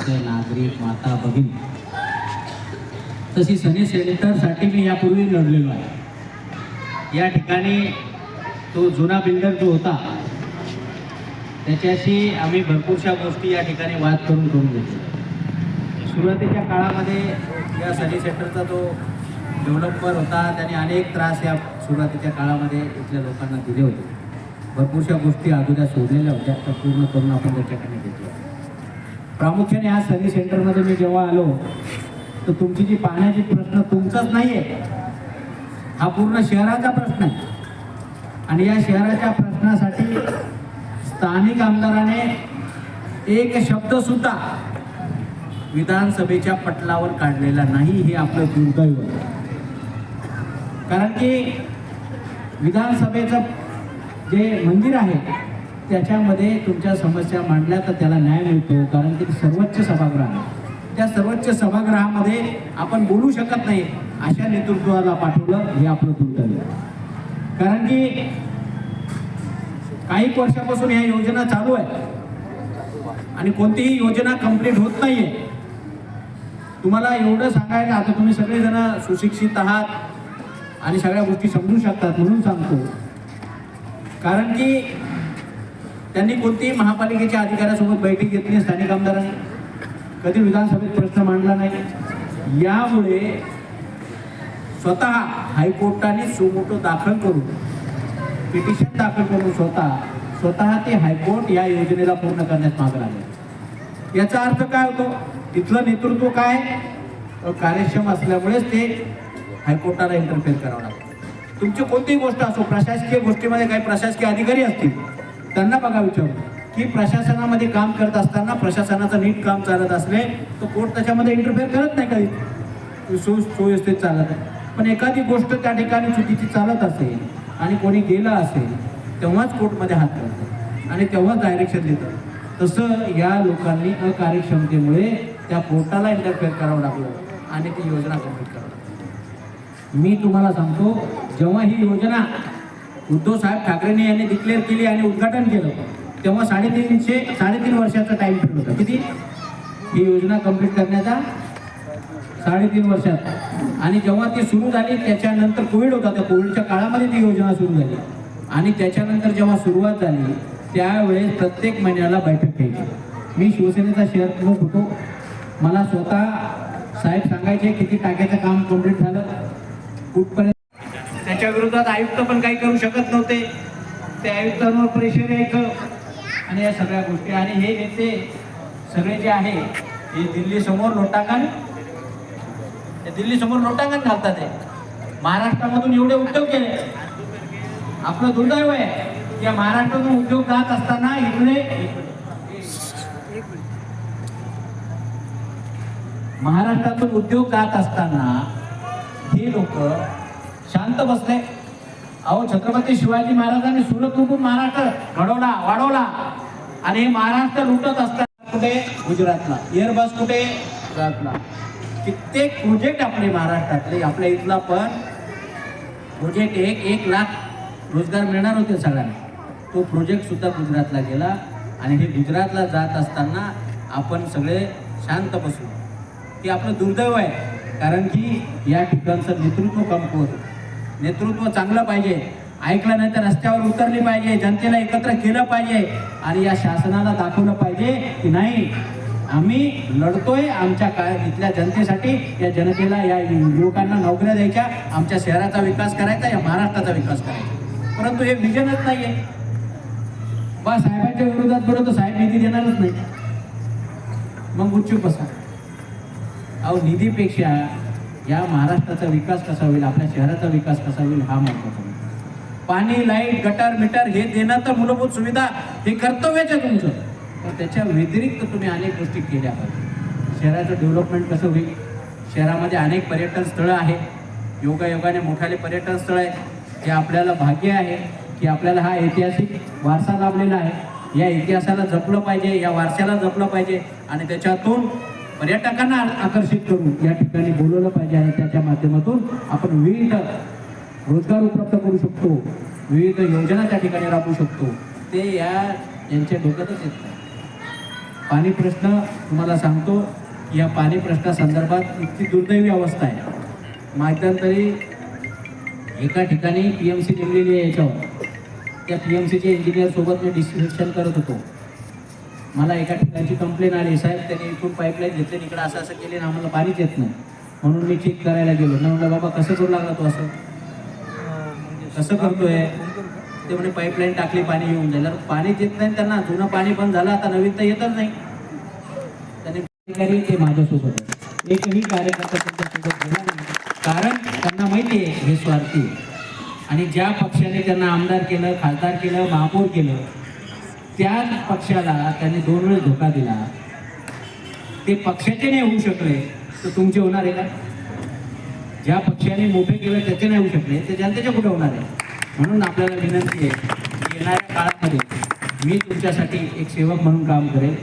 सर्व नागरिक माता भगिनी. तशी सनी सेंटरसाठी मी यापूर्वी लढलेलो आहे. या ठिकाणी तो जुना बिल्डर जो होता त्याच्याशी आम्ही भरपूरशा गोष्टी या ठिकाणी वाद करून करून घेतो सुरुवातीच्या काळामध्ये या सनी सेंटरचा जो डेव्हलपर होता त्याने अनेक त्रास या सुरुवातीच्या काळामध्ये इथल्या लोकांना दिले होते. भरपूरशा गोष्टी अगोदर सोडलेल्या होत्या त्या पूर्ण करून आपण त्याच्याकडे घेतलं प्रामुख्याने आज सनी सेंटरमध्ये मी जेव्हा आलो तर तुमची जी पाण्याची प्रश्न तुमचाच नाही आहे हा पूर्ण शहराचा प्रश्न आहे. आणि या शहराच्या प्रश्नासाठी स्थानिक आमदाराने एक शब्दसुद्धा विधानसभेच्या पटलावर काढलेला नाही हे आपलं दुर्दैव कारण की विधानसभेचं जे मंदिर आहे त्याच्यामध्ये तुमच्या समस्या मांडल्या तर त्याला न्याय मिळतो कारण की सर्वोच्च सभागृह आहे. त्या सर्वोच्च सभागृहामध्ये आपण बोलू शकत नाही. अशा नेतृत्वाला पाठवलं हे आपलं दुर्दैव कारण की काही वर्षापासून ह्या योजना चालू आहे आणि कोणतीही योजना कंप्लीट होत नाहीये. तुम्हाला एवढं सांगायला आता तुम्ही सगळेजण सुशिक्षित आहात आणि सगळ्या गोष्टी समजू शकतात म्हणून सांगतो. कारण की त्यांनी कोणतीही महापालिकेच्या अधिकाऱ्यासोबत बैठक घेतली स्थानिक आमदारांनी कधी विधानसभेत प्रश्न मांडला नाही. यामुळे स्वतः हायकोर्टाने सुमोटो दाखल करून पिटिशन दाखल करून स्वतः स्वतः ते हायकोर्ट या योजनेला पूर्ण करण्यात माग लागले. याचा अर्थ काय होतो? तिथलं नेतृत्व काय? कार्यक्षम असल्यामुळेच ते हायकोर्टाला इंटरफेअर करावं लागतं. तुमची कोणतीही गोष्ट असो प्रशासकीय गोष्टीमध्ये काही प्रशासकीय अधिकारी असतील त्यांना बघा विचारू की प्रशासनामध्ये काम करत असताना प्रशासनाचं नीट काम चालत असले तर कोर्ट त्याच्यामध्ये इंटरफेअर करत नाही काही. सु सुव्यवस्थित चालत आहे. पण एखादी गोष्ट त्या ठिकाणी चुकीची चालत असेल आणि कोणी गेलं असेल तेव्हाच कोर्टमध्ये हात करतात आणि तेव्हाच डायरेक्शन देतात. तसं या लोकांनी अकार्यक्षमतेमुळे त्या कोर्टाला इंटरफेअर करावं लागलं आणि ती योजना कंप्लीट करावं मी तुम्हाला सांगतो जेव्हा ही योजना उद्धव साहेब ठाकरेंनी यांनी डिक्लेअर केली आणि उद्घाटन केलं. तेव्हा साडेतीनशे साडेतीन वर्षाचा टाईम पिरियड होता. किती? ही योजना कंप्लीट करण्याचा? साडेतीन वर्षात. आणि जेव्हा ती सुरू झाली त्याच्यानंतर कोविड होता. त्या कोविडच्या काळामध्ये ती योजना सुरू झाली. आणि त्याच्यानंतर जेव्हा सुरुवात झाली त्यावेळेस प्रत्येक महिन्याला बैठक घ्यायची. मी शिवसेनेचा शहर प्रमुख होतो. मला स्वतः साहेब सांगायचे किती टाक्याचं काम कंप्लीट झालं. कुठपर्यंत त्याच्या विरोधात आयुक्त पण काही करू शकत नव्हते. ते आयुक्तांवर प्रेशर यायचं आणि या सगळ्या गोष्टी. आणि हे नेते सगळे जे आहे हे दिल्ली समोर लोटांगण ते दिल्ली समोर लोटांगण घालतात हे. महाराष्ट्रामधून एवढे उद्योग केले. आपलं दुर्दैव आहे की या महाराष्ट्रातून उद्योग जात असताना इकडे महाराष्ट्रातून उद्योग जात असताना हे लोक शांत बसले. अहो छत्रपती शिवाजी महाराजांनी सुरत लुटून महाराष्ट्र घडवला वाढवला. आणि हे महाराष्ट्र लुटत असताना कुठे? गुजरातला. एअरबस कुठे? गुजरातला. कित्येक प्रोजेक्ट आपले महाराष्ट्रातले आपल्या इथला पण. प्रोजेक्ट एक एक लाख रोजगार मिळणार होते सगळ्यांना. तो प्रोजेक्ट सुद्धा गुजरातला गेला. आणि हे गुजरातला जात असताना आपण सगळे शांत बसलो. हे आपलं दुर्दैव आहे. कारण की या ठिकाणचं नेतृत्व कमकुवत नेतृत्व चांगलं पाहिजे. ऐकलं नाही तर रस्त्यावर उतरली पाहिजे. जनतेला एकत्र केलं पाहिजे. आणि या शासनाला दाखवलं पाहिजे की नाही आम्ही लढतोय आमच्या काय इथल्या जनतेसाठी. या जनतेला या युवकांना नोकऱ्या द्यायच्या. आमच्या शहराचा विकास करायचा या महाराष्ट्राचा विकास करायचा. परंतु हे विजनच नाहीये. बा साहेबांच्या विरोधात बरं साहेब निधी देणारच नाही. मग गुपचूप बसा अहो निधीपेक्षा या महाराष्ट्राचा विकास कसा होईल आपल्या शहराचा विकास कसा होईल हा महत्त्वाचा पाणी लाइट गटार मीटर हे देणं तर मूलभूत सुविधा हे कर्तव्यच आहे तुमचं. पण त्याच्या व्यतिरिक्त तुम्ही अनेक गोष्टी केल्या पाहिजे. शहराचं डेव्हलपमेंट कसं होईल? शहरामध्ये अनेक पर्यटन स्थळं आहेत. योगायोगाने मोठाले पर्यटन स्थळ आहेत. जे आपल्याला भाग्य आहे की आपल्याला हा ऐतिहासिक वारसा लाभलेला आहे. या इतिहासाला जपलं पाहिजे या वारशाला जपलं पाहिजे आणि त्याच्यातून पर्यटकांना आकर्षित करून या ठिकाणी बोलवलं पाहिजे आणि त्याच्या माध्यमातून आपण विविध रोजगार उपलब्ध करू शकतो. विविध योजना त्या ठिकाणी राबवू शकतो. ते या यांच्या डोक्यातच येत नाही. पाणी प्रश्न तुम्हाला सांगतो या पाणी प्रश्नासंदर्भात इतकी दुर्दैवी अवस्था आहे. मध्यंतरी एका ठिकाणी पी एम सी नेमलेली आहे याच्यावर. त्या पी एम सीच्या इंजिनियरसोबत मी डिस्कशन करत होतो. मला एका ठिकाणची कंप्लेन आली साहेब त्यांनी इथून पाईपलाईन घेतली इकडं असं असं केले ना आम्हाला पाणीच येत नाही. म्हणून मी चेक करायला गेलो. ना म्हणलं बाबा कसं करू लागला तो असं? कसं करतोय? ते म्हणे पाईपलाईन टाकली पाणी येऊन जाईल. पाणी पाणीच येत नाही त्यांना. जुनं पाणी बंद झालं आता नवीन तर येतच नाही. त्याने अधिकारी ते माझ्यासोबत एकही कार्यकर्ता त्यांच्यासोबत गेला नाही. कारण त्यांना माहिती आहे हे स्वार्थी. आणि ज्या पक्षाने त्यांना आमदार केलं खासदार केलं महापौर केलं त्याच पक्षाला त्यांनी दोन वेळेस धोका दिला. ते पक्षाचे नाही होऊ शकले तर तुमचे होणार आहे का? ज्या पक्षाने मोठे केलं त्याचे नाही होऊ शकले ते जनतेचे कुठे होणार आहे. म्हणून आपल्याला विनंती आहे की येणाऱ्या काळामध्ये मी तुमच्यासाठी एक सेवक म्हणून काम करेल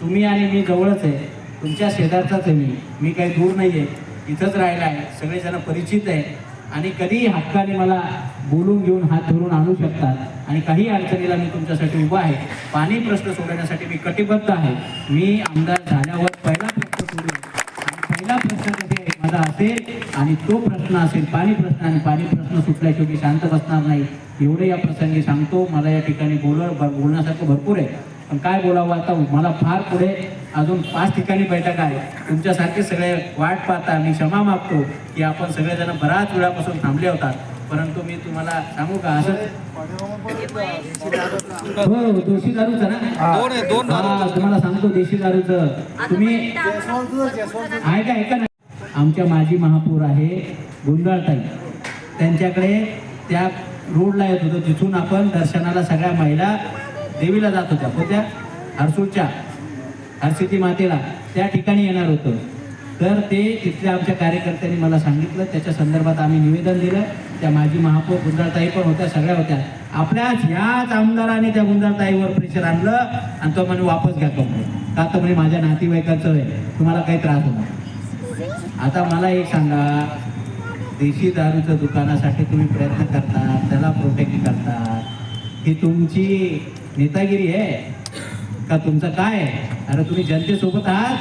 तुम्ही आणि मी जवळच आहे तुमच्या शेजारचाच आहे मी. मी काही दूर नाही आहे इथंच राहिला आहे सगळेजण परिचित आहे. आणि कधीही हक्काने मला बोलून घेऊन हात धरून आणू शकतात. आणि काही अडचणीला मी तुमच्यासाठी उभा आहे. पाणी प्रश्न सोडवण्यासाठी मी कटिबद्ध आहे. मी आमदार झाल्यावर पहिला प्रश्न सोडेल आणि पहिला प्रश्न कधी माझा असेल आणि तो प्रश्न असेल पाणी प्रश्न आणि पाणी प्रश्न सुटल्याशिवाय मी शांत बसणार नाही. एवढं या प्रसंगी सांगतो. मला या ठिकाणी बोल बोलण्यासारखं भरपूर आहे. पण काय बोलावं आता? मला फार पुढे अजून पाच ठिकाणी बैठक आहे. तुमच्यासारखे सगळे वाट पाहता मी क्षमा मागतो की आपण सगळेजण बराच वेळापासून थांबले होतात. परंतु मी तुम्हाला सांगू का? असं हो देशी दारूचं ना? दोन आहे दोन तुम्हाला सांगतो देशी दारूचं. तुम्ही ऐका ऐका ना. आमच्या माजी महापौर आहे गुंजाळताई त्यांच्याकडे त्या रोडला येत होतं. तिथून आपण दर्शनाला सगळ्या महिला देवीला जात होत्या. होत्या हरसूरच्या. हरसिद्धी मातेला. त्या ठिकाणी येणार होतं. तर ते तिथल्या आमच्या कार्यकर्त्यांनी मला सांगितलं. त्याच्या संदर्भात आम्ही निवेदन दिलं. त्या माजी महापौर गुंजाळताई पण होत्या सगळ्या होत्या. आपल्याच ह्याच आमदाराने त्या गुंजाळताईवर प्रेशर आणलं आणि तो म्हणे वापस घ्या कंप्लेंट का तर म्हणे माझ्या नातेवाईकांचं आहे. तुम्हाला काही त्रास होणार आता मला एक सांगा. देशी दारूच्या दुकानासाठी तुम्ही प्रयत्न करता त्याला प्रोटेक्ट करता. ही तुमची नेतागिरी आहे का तुमचं काय? आहे अरे तुम्ही जनतेसोबत आहात?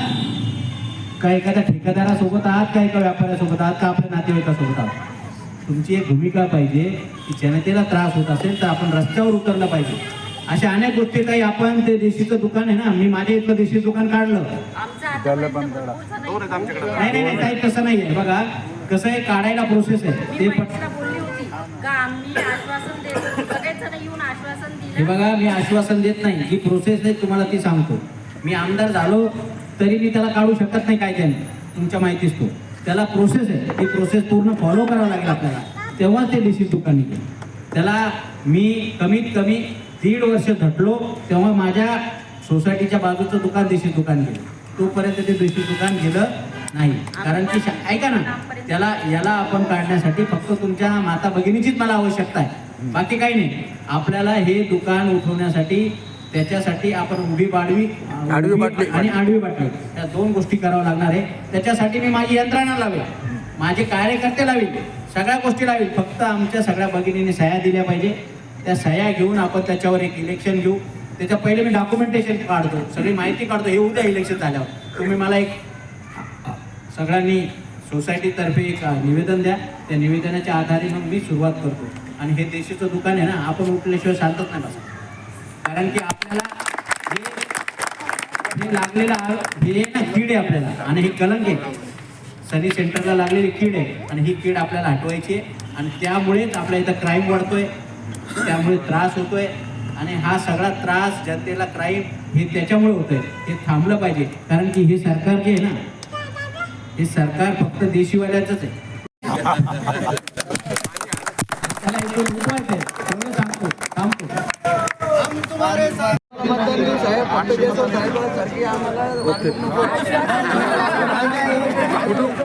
का एखाद्या ठेकेदारासोबत आहात? का एका व्यापाऱ्यासोबत आहात? का आपल्या नातेवाईकासोबत आहात? तुमची एक भूमिका पाहिजे की जनतेला त्रास होत असेल तर आपण रस्त्यावर उतरलं पाहिजे. अशा अनेक गोष्टी काही आपण ते देशीचं दुकान आहे ना मी माझ्या इथलं देशी दुकान काढलं. नाही नाही. नाही काही तसं नाही आहे बघा कसं आहे काढायला प्रोसेस आहे. ते पण का आम्ही आश्वासन देतो? सगळेच जण येऊन आश्वासन हे दिलं बघा मी आश्वासन देत नाही. जी प्रोसेस आहे तुम्हाला ती सांगतो. मी आमदार झालो तरी मी त्याला काढू शकत नाही कायद्याने तुमच्या माहितीच तो. त्याला प्रोसेस आहे. ती प्रोसेस पूर्ण फॉलो करावं लागेल आपल्याला. तेव्हाच ते डिसिज दुकान त्याला मी कमीत कमी दीड वर्ष झटलो तेव्हा माझ्या सोसायटीच्या बाजूचं दुकान देशी दुकान गेलं तोपर्यंत ते देशी दुकान गेलं नाही. कारण की ऐका ना त्याला याला आपण काढण्यासाठी फक्त तुमच्या माता भगिनीचीच मला आवश्यकता आहे. बाकी काही नाही. आपल्याला हे दुकान उठवण्यासाठी त्याच्यासाठी आपण उभी बाडवी बाटली. आणि आडवी बाटली. त्या दोन गोष्टी कराव्या लागणार आहे. त्याच्यासाठी मी माझी यंत्रणा लावेल. माझे कार्यकर्ते लावेल. सगळ्या गोष्टी लावेल. फक्त आमच्या सगळ्या भगिनीने सह्या दिल्या पाहिजे. त्या सह्या घेऊन आपण त्याच्यावर एक इलेक्शन घेऊ. त्याच्या पहिले मी डॉक्युमेंटेशन काढतो. सगळी माहिती काढतो. हे उद्या इलेक्शन झाल्यावर. तुम्ही मला एक सगळ्यांनी सोसायटीतर्फे एक निवेदन द्या. त्या निवेदनाच्या आधारे मग मी सुरुवात करतो. आणि हे देशीचं दुकान आहे ना आपण उठल्याशिवाय शांतच नाही बसा कारण की आपल्याला हे लागलेलं हे ना कीड आहे आपल्याला. आणि हे कलंक आहे. सनी सेंटरला लागलेली कीड आहे. आणि ही कीड आपल्याला हटवायची आहे. आणि त्यामुळेच आपल्या इथं क्राईम वाढतोय. त्यामुळे त्रास होतोय. आणि हा सगळा त्रास जनतेला क्राईम हे त्याच्यामुळे होतोय. हे थांबलं पाहिजे. कारण की हे सरकार जे आहे ना हे सरकार फक्त देशीवाल्याच आहे. त्याला एक दोन उपाय सांगतो. थांबतो. साहेब फक्त साहेबांसारखी आम्हाला